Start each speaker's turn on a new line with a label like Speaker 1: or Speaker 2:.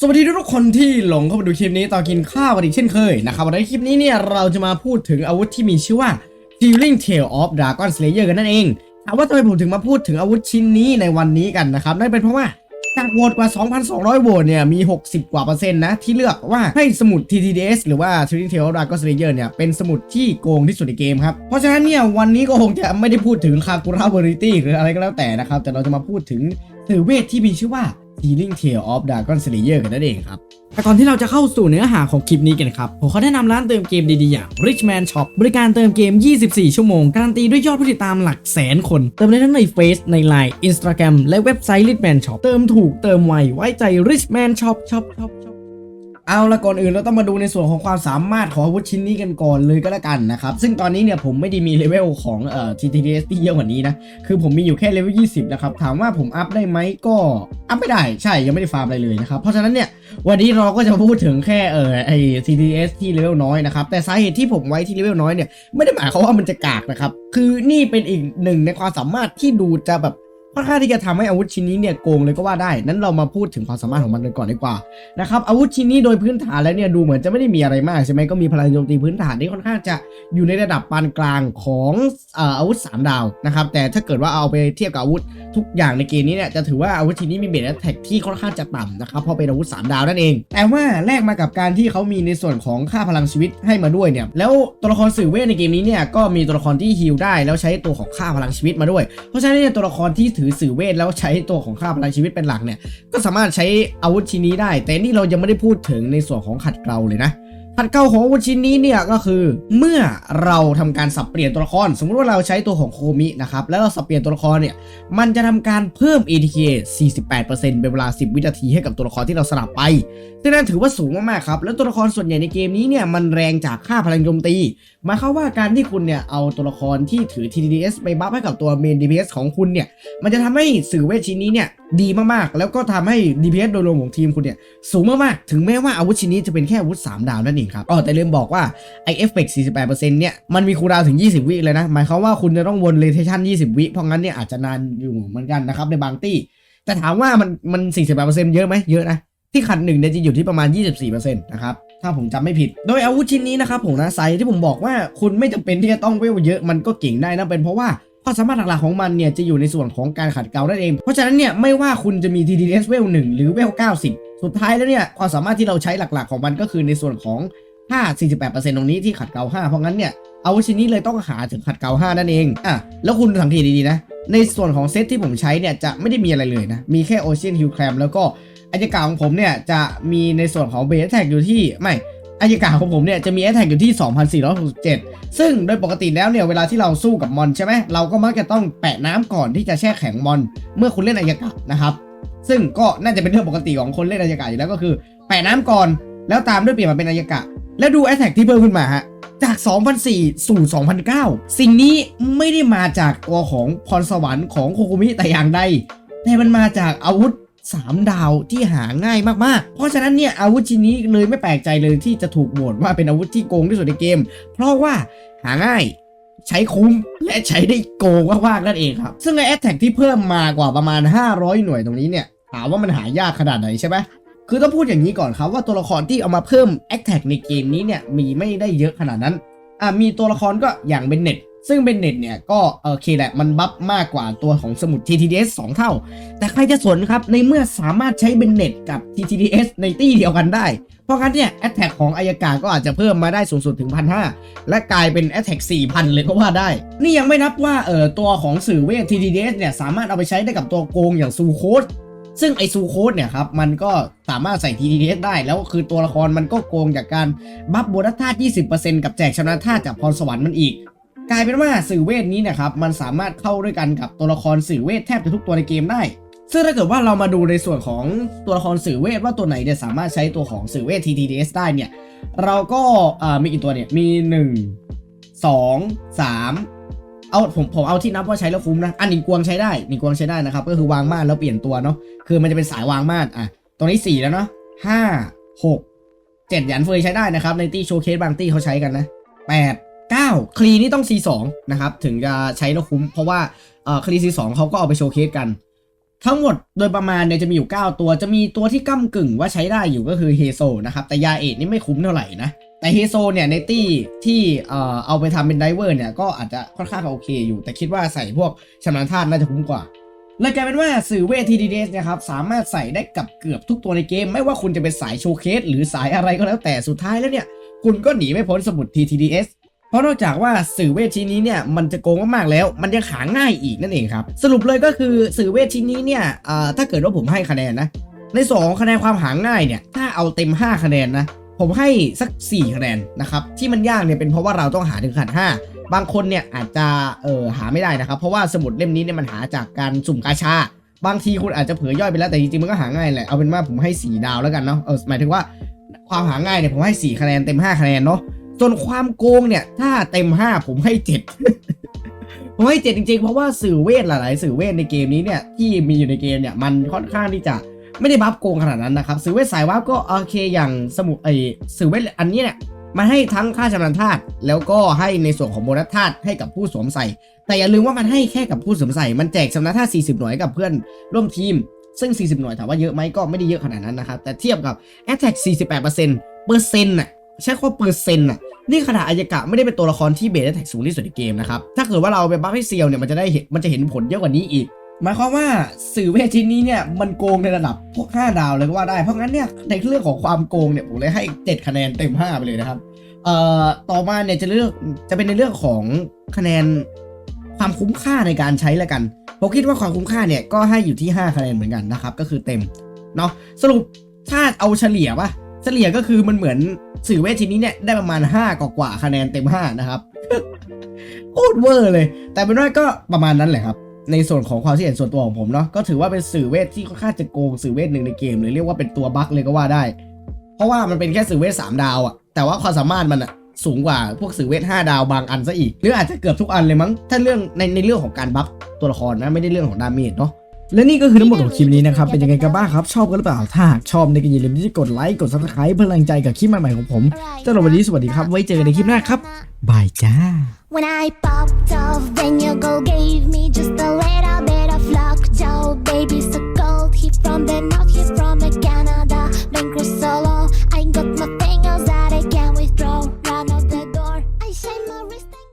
Speaker 1: สวัสดีทุกคนที่หลงเข้ามาดูคลิปนี้ตอนกินข้าวกันอีกเช่นเคยนะครับวันนี้คลิปนี้เนี่ยเราจะมาพูดถึงอาวุธที่มีชื่อว่า Healing Tail of Dragon Slayer กันนั่นเองถามว่าทำไมผมถึงมาพูดถึงอาวุธชิ้นนี้ในวันนี้กันนะครับนั่นเป็นเพราะว่าจากโหวตกว่า 2,200 โหวตเนี่ยมี 60 กว่าเปอร์เซ็นต์นะ ที่เลือกว่าให้สมุด TTDS หรือว่า Healing Tail of Dragon Slayer เนี่ย เป็นสมุดที่โกงที่สุดในเกมครับ เพราะฉะนั้นเนี่ย วันนี้ก็คงจะไม่ได้พูดถึงคา k ูราเบอริตี้หรืออะไรก็แล้วแต่นะครับ แต่เราจะมาพูดถึงสื่อเวทที่มีชื่อว่า Healing Tail of Dragon Slayer กันนั่นเองครับแต่ก่อนที่เราจะเข้าสู่เนื้อหาของคลิปนี้กันครับ ผมขอแนะนำร้านเติมเกมดีๆ อย่าง Richman Shop บริการเติมเกม 24 ชั่วโมง การันตีด้วยยอดผู้ติดตามหลักแสนคน เติมได้ทั้งใน Face ใน Line Instagram และเว็บไซต์ Richman Shop เติมถูกเติมไวไว้ใจ Richman Shop Shop Shop Shop เอาละก่อนอื่นเราต้องมาดูในส่วนของความสามารถของอาวุธชิ้นนี้กันก่อนเลยก็แล้วกันนะครับ ซึ่งตอนนี้เนี่ยผมไม่ได้มีเลเวลของเอ่อ TTDS ที่เยอะกว่านี้นะ คือผมมีอยู่แค่เลเวล 20 นะครับ ถามว่าผมอัพได้ไหมก็อัพไม่ได้ใช่ยังไม่ได้ฟาร์มอะไรเลยนะครับ เพราะฉะนั้นเนี่ยวันนี้เราก็จะมาพูดถึงแค่เอ่อไอ TTS ที่เลเวลน้อยนะครับ แต่สาเหตุที่ผมไว้ที่เลเวลน้อยเนี่ยไม่ได้หมายความว่ามันจะกากนะครับคือนี่เป็นอีกหนึ่งในความสามารถที่ดูจะแบบ ค่อนข้างที่จะทำให้อาวุธชิ้นนี้เนี่ยโกงเลยก็ว่าได้ นั้นเรามาพูดถึงความสามารถของมันกันก่อนดีกว่านะครับอาวุธชิ้นนี้โดยพื้นฐานแล้วเนี่ยดูเหมือนจะไม่ได้มีอะไรมากใช่ไหมก็มีพลังโจมตีพื้นฐานที่ค่อนข้างจะอยู่ในระดับปานกลางของอาวุธ 3 ดาวนะครับแต่ถ้าเกิดว่าเอาไปเทียบกับอาวุธทุกอย่างในเกมนี้เนี่ยจะถือว่าอาวุธชิ้นนี้มีเบสแท็กที่ค่อนข้างจะต่ำนะครับเพราะเป็นอาวุธ 3 ดาวนั่นเอง แต่ว่าแลกมากับการที่เขามีในส่วนของค่าพลังชีวิตให้มาด้วยเนี่ยแล้วตัวละครสื่อเวทในเกมนี้เนี่ยก็มีตัวละครที่ฮิลได้ แล้วใช้ตัวของค่าพลังชีวิตมาด้วย เพราะฉะนั้นเนี่ยตัวละครที่ถือสื่อเวทแล้วใช้ตัวของข้าพลังชีวิตเป็นหลักเนี่ย ก็สามารถใช้อาวุธชิ้นนี้ได้ แต่นี่เรายังไม่ได้พูดถึงในส่วนของขัดเกลาเลยนะ ขัดเกลาของอาวุธชิ้นนี้เนี่ยก็คือ เมื่อเราทำการสับเปลี่ยนตัวละคร สมมติว่าเราใช้ตัวของโคมินะครับแล้วเราสับเปลี่ยนตัวละครเนี่ยมันจะทำการเพิ่ม ATK 48%เป็นเวลา 10 วินาทีให้กับตัวละครที่เราสลับไปซึ่งนั่นถือว่าสูงมากๆครับแล้วตัวละครส่วนใหญ่ในเกมนี้เนี่ยมันแรงจากค่าพลังโจมตีหมายความว่าการที่คุณเนี่ยเอาตัวละครที่ถือ TDS ไปบัฟให้กับตัวเมน DPS ของคุณเนี่ยมันจะทำให้สื่อเวทชิ้นนี้เนี่ย ดีมากๆ แล้วก็ทำให้ DPS โดยรวมของทีมคุณเนี่ย สูงมากๆ ถึงแม้ว่าอาวุธชิ้นนี้จะเป็นแค่อาวุธ 3 ดาวนั่นเองครับอ๋อแต่ลืมบอกว่าไอเอฟเฟกต์48%เนี่ยมันมีคูลดาวถึง 20 วิเลยนะ หมายความว่าคุณจะต้องวนเรเทชัน20 วิเพราะงั้นเนี่ยอาจจะนานอยู่เหมือนกันนะครับในบางตี้แต่ถามว่ามันมัน 48%เยอะไหมเยอะนะที่ขันหนึ่งเนี่ยจะอยู่ที่ประมาณ 24%นะครับถ้าผมจำไม่ผิด โดยอาวุธชิ้นนี้นะครับผมนะไซที่ผมบอกว่าคุณไม่จำเป็นที่จะต้องเวลเยอะมันก็เก่งได้นะเป็นเพราะว่า ความสามารถหลักๆของมันเนี่ยจะอยู่ในส่วนของการขัดเกลานั่นเอง เพราะฉะนั้นเนี่ยไม่ว่าคุณจะมี TDS เวล1หรือเวล90 สุดท้ายแล้วเนี่ยความสามารถที่เราใช้หลักๆของมันก็คือในส่วนของค่า 48%ตรงนี้ที่ขัดเกลา5 เพราะงั้นเนี่ยอาวุธชิ้นนี้เลยต้องหาถึงขัดเกลา5นั่นเองอะแล้วคุณสังเกตดีๆนะ ในส่วนของเซตที่ผมใช้เนี่ยจะไม่ได้มีอะไรเลยนะ มีแค่ Ocean Hill Clam แล้วก็อายกาของผมเนี่ยจะมีในส่วนของเบสแท็กอยู่ที่ไม่ อายกาของผมเนี่ยจะมีแอตแทกอยู่ที่ 2467 ซึ่งโดยปกติแล้วเนี่ยเวลาที่เราสู้กับมอนใช่ไหมเราก็มักจะต้องแปะน้ำก่อนที่จะแช่แข็งมอน เมื่อคุณเล่นอายกานะครับ ซึ่งก็น่าจะเป็นเรื่องปกติของคนเล่นอายกาอยู่แล้วก็คือแปะน้ำก่อน แล้วตามด้วยเปลี่ยนมาเป็นอายกาแล้วดูแอตแทกที่เพิ่มขึ้นมาฮะจาก 2004 สู่ 2009 สิ่งนี้ไม่ได้มาจากตัวของพรสวรรค์ของโคโคมิแต่อย่างใดแต่มันมาจากอาวุธ 3 ดาวที่หาง่ายมากๆ เพราะฉะนั้นเนี่ยอาวุธชิ้นนี้เลยไม่แปลกใจเลยที่จะถูกโหวตว่าเป็นอาวุธที่โกงที่สุดในเกม เพราะว่าหาง่ายใช้คุ้มและใช้ได้โกงมากๆนั่นเองครับ ซึ่งในแอตแทกที่เพิ่มมากว่าประมาณ 500 หน่วยตรงนี้เนี่ยถามว่ามันหายากขนาดไหนใช่ไหมคือต้องพูดอย่างนี้ก่อนครับว่าตัวละครที่เอามาเพิ่มแอคแท็กในเกมนี้เนี่ยมีไม่ได้เยอะขนาดนั้นอ่ามีตัวละครก็อย่างเบนเน็ต ซึ่งเบนเน็ตเนี่ยก็โอเคแหละมันบัฟมากกว่าตัวของสมุด TTDS 2 เท่า แต่ใครจะสนครับในเมื่อสามารถใช้เบนเน็ตกับ TTDS ในตี้เดียวกันได้ เพราะงั้นเนี่ยแอ t แทกของอายกาก็อาจจะเพิ่มมาได้สูงสุดถึง 1,500 และกลายเป็นแอ t แทก4,000 เลยก็ว่าได้ นี่ยังไม่นับว่าเออตัวของสื่อเวท TTDS เนี่ยสามารถเอาไปใช้ได้กับตัวโกงอย่างซูโคสซึ่งไอซูโคดเนี่ยครับ มันก็สามารถใส่ TDS ได้ แล้วคือตัวละครมันก็โกงจากการบัฟโบนัสธาตุ20%กับแจกชำนาญธาตุจากพรสวรรค์มันอีก กลายเป็นว่าสื่อเวทนี้นะครับมันสามารถเข้าด้วยกันกับตัวละครสื่อเวทแทบจะทุกตัวในเกมได้ ซึ่งถ้าเกิดว่าเรามาดูในส่วนของตัวละครสื่อเวทว่าตัวไหนเนี่ยสามารถใช้ตัวของสื่อเวท TTDS ได้เนี่ยเราก็มีกี่ตัวเนี่ยมี 1 2 3 เอาผมผมเอาที่นับว่าใช้แล้วคุ้มนะอันหนิงกวงใช้ได้หนิงกวงใช้ได้นะครับก็คือวางม่านแล้วเปลี่ยนตัวเนาะคือมันจะเป็นสายวางม่านอะตรงนี้ 4 แล้วเนาะห้าหกเจ็ดหยันเฟยใช้ได้นะครับในตี้โชว์เคสบางตี้เขาใช้กันนะแปด เก้าคลีนี่ต้อง C2 นะครับ ถึงจะใช้แล้วคุ้ม เพราะว่าเอ่อคลี C2 เขาก็เอาไปโชว์เคสกัน ทั้งหมดโดยประมาณเนี่ยจะมีอยู่ 9 ตัวจะมีตัวที่ก้ากึ่งว่าใช้ได้อยู่ก็คือเฮโซนะครับ แต่ยาเอกนี่ไม่คุ้มเท่าไหร่นะ แต่เฮโซเนี่ยในตี้ที่เอ่อเอาไปทำเป็นไดเวอร์เนี่ยก็อาจจะค่อนข้างโอเคอยู่ แต่คิดว่าใส่พวกชำนาญธาตุน่าจะคุ้มกว่าเลยกลายเป็นว่าสื่อเวท TDS นะครับสามารถใส่ได้กับเกือบทุกตัวในเกม ไม่ว่าคุณจะเป็นสายโชว์เคสหรือสายอะไรก็แล้วแต่สุดท้ายแล้วเนี่ย คุณก็หนีไม่พ้นสมุด TTDS เพ ราะนอกจากว่าสื่อเวทชิ้นนี้เนี่ยมันจะโกงมากๆแล้ว มันยังหาง่ายอีกนั่นเองครับ สรุปเลยก็คือสื่อเวทชิ้นนี้เนี่ยถ้าเกิดว่าผมให้คะแนนนะในสองคะแนนความหาง่ายเนี่ยถ้าเอาเต็ม 5 คะแนนนะผมให้สัก 4 คะแนนนะครับที่มันยากเนี่ยเป็นเพราะว่าเราต้องหาถึงขัน5บางคนเนี่ยอาจจะเออหาไม่ได้นะครับ เพราะว่าสมุดเล่มนี้เนี่ยมันหาจากการสุ่มกาชาบางทีคุณอาจจะเผยย่อยไปแล้วแต่จริงๆมันก็หาง่ายแหละเอาเป็นว่าผมให้ 4 ดาวแล้วกันเนาะเออหมายถึงว่าความหาง่ายเนี่ยผมให้ 4 คะแนนเต็ม 5 คะแนนเนาะ ส่วนความโกงเนี่ย ถ้าเต็ม5ผมให้7ผมให้7จริงๆ เพราะว่าสื่อเวทหลายๆ สื่อเวทในเกมนี้เนี่ยที่มีอยู่ในเกมเนี่ยมันค่อนข้างที่จะไม่ได้บัฟโกงขนาดนั้นนะครับสื่อเวทสายวับก็โอเคอย่างสมุดไอสื่อเวทอันนี้เนี่ยมันให้ทั้งค่าชำนาญธาตุแล้วก็ให้ในส่วนของโบนัสธาตุให้กับผู้สวมใส่ แต่อย่าลืมว่ามันให้แค่กับผู้สวมใส่มันแจกชำนาญธาตุ40 หน่วยกับเพื่อนร่วมทีม ซึ่ง 40 หน่วยถามว่าเยอะไหมก็ไม่ได้เยอะขนาดนั้นนะครับแต่เทียบกับ Attack 48%เปอร์เซ็นต์น่ะ ใช้คำว่าเปอร์เซ็นต์น่ะนี่ขนาดอายกะไม่ได้เป็นตัวละครที่เบสแท็กสูงที่สุดในเกมนะครับ ถ้าเกิดว่าเราเอาไปบัฟให้เซียวเนี่ยมันจะได้เห็นมันจะเห็นผลเยอะกว่านี้อีก หมายความว่าสื่อเวทชิ้นนี้เนี่ยมันโกงในระดับพวก5ดาวเลยก็ว่าได้ เพราะงั้นเนี่ยในเรื่องของความโกงเนี่ยผมเลยให้ 7 คะแนนเต็ม 5 ไปเลยนะครับ เอ่อต่อมาเนี่ยจะเลือกจะเป็นในเรื่องของคะแนนความคุ้มค่าในการใช้ล้วกันผมคิดว่าความคุ้มค่าเนี่ยก็ให้อยู่ที่ 5 คะแนนเหมือนกันนะครับก็คือเต็มเนาะสรุปถ้าเอาเฉลี่ยปะเฉลี่ยก็คือมันเหมือน สื่อเวทชิ้นนี้เนี่ยได้ประมาณ 5 กว่ากว่าคะแนนเต็ม 5 นะครับโคตรเวอร์เลย แต่เป็นว่าก็ประมาณนั้นแหละครับ ในส่วนของความคิดเห็นส่วนตัวของผมเนาะก็ถือว่าเป็นสื่อเวทที่ค่อนข้างจะโกงสื่อเวทหนึ่งในเกมเลยเรียกว่าเป็นตัวบั๊กเลยก็ว่าได้ เพราะว่ามันเป็นแค่สื่อเวทสามดาวอะแต่ว่าความสามารถมันอะสูงกว่าพวกสื่อเวท5ดาวบางอันซะอีกหรืออาจจะเกือบทุกอันเลยมั้งถ้าเรื่องในในเรื่องของการบัฟตัวละครนะไม่ได้เรื่องของดาเมจเนาะ และนี่ก็คือทั้งหมดของคลิปนี้นะครับ เป็นยังไงกันบ้างครับ ชอบกันหรือเปล่า ถ้าหากชอบในก็อย่าลืมที่จะกดไลค์กด subscribe เพื่อแรงใจกับคลิปใหม่ๆของผมสำหรับวันนี้สวัสดีครับ ไว้เจอกันในคลิปหน้าครับบายจ้า